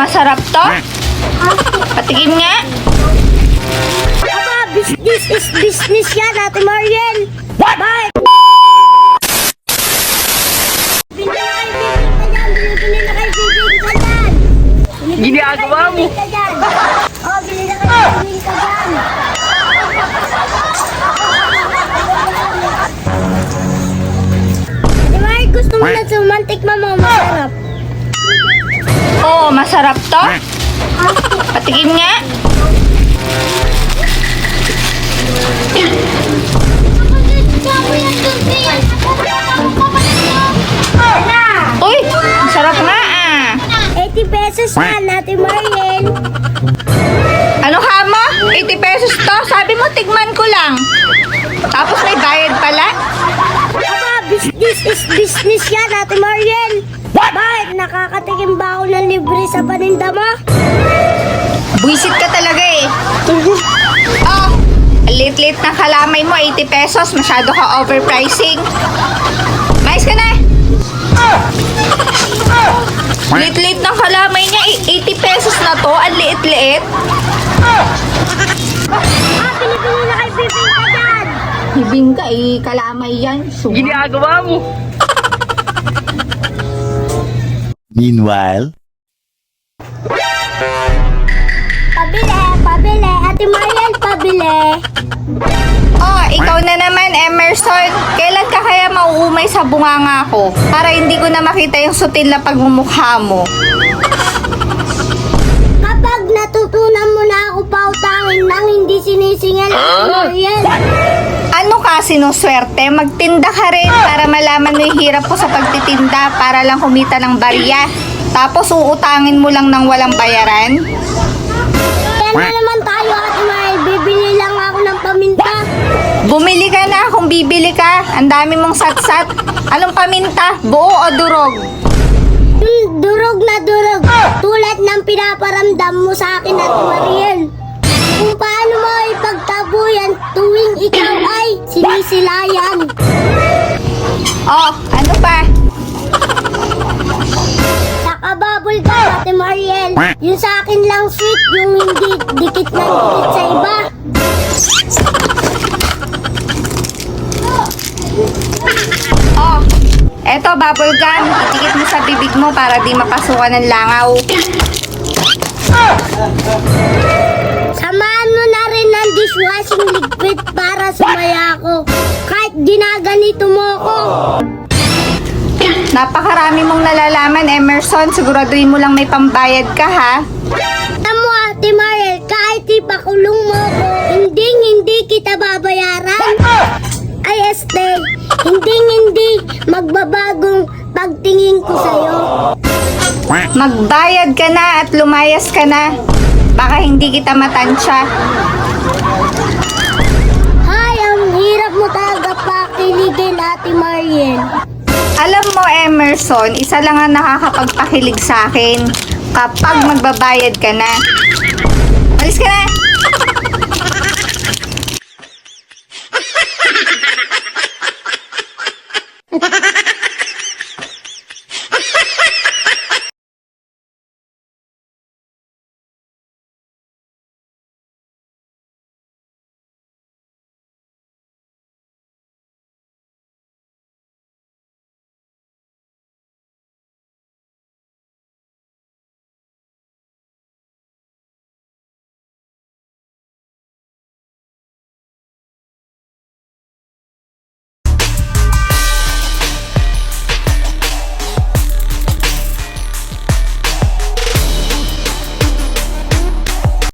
masarap to. Patikim nga. Aba, business is business yan, Ate Mariel. Bili. Bili. Bili na Ginagawa mo. Oh, bili na kayo, bibili ka dyan. Ate Mariel, gusto mo na sumantik masarap. Oo, masarap to. Patikim nga. Uy, masarap nga ah. 80 pesos yan, Ate business yan, Ate Mariel. Bakit? Nakakatikim ba ako ng libre sa paninda mo? Buisit ka talaga eh. Oh, late-late na kalamay mo, 80 pesos. Masyado ka overpricing. Mais ka na. Late-late ng kalamay niya, eh, 80 pesos na to. Ang liit-liit. Ah, pinipili na kay Bibing ka dyan. Hibing ka eh, kalamay yan. Suma. Ginagawa mo. Meanwhile, Pabili, pabili. Ate Mariel, pabili. Oh, ikaw na naman, Emerson. Kailan ka kaya mauumay sa bunganga ko? Para hindi ko na makita yung sutil na pagmumukha mo. Ka, sinuswerte? Magtinda ka rin para malaman mo yung hirap ko sa pagtitinda para lang kumita ng barya. Tapos uutangin mo lang ng walang bayaran? Kaya na naman tayo, Ate Mariel. Bibili lang ako ng paminta. Bumili ka na kung bibili ka. Ang dami mong satsat. Anong paminta? Buo o durog? Yung durog na durog. Tulad ng pinaparamdam mo sa akin, Ate Mariel. Ikaw ay sinisilayan. Oh, ano pa? Nakababol ka, Ate Mariel. Yung sa akin lang sweet, yung hindi dikit na dikit sa iba. Oh, eto bubble gum. Itikit mo sa bibig mo para di mapasukan ng langaw. Samahan mo na rin ng dishwashing liquid sumaya ako. Kahit ginaganito mo ako. Napakarami mong nalalaman, Emerson. Siguraduhin mo lang may pambayad ka, ha? Tamo, Ate Mariel, kahit ipakulong mo ako, hindi hindi kita babayaran. Ay, este, hindi hindi magbabagong pagtingin ko sa'yo. Magbayad ka na at lumayas ka na. Baka hindi kita matansya. Ate Mariel. Alam mo, Emerson, isa lang ang nakakapagpakilig sa akin kapag magbabayad ka na. Alis ka na!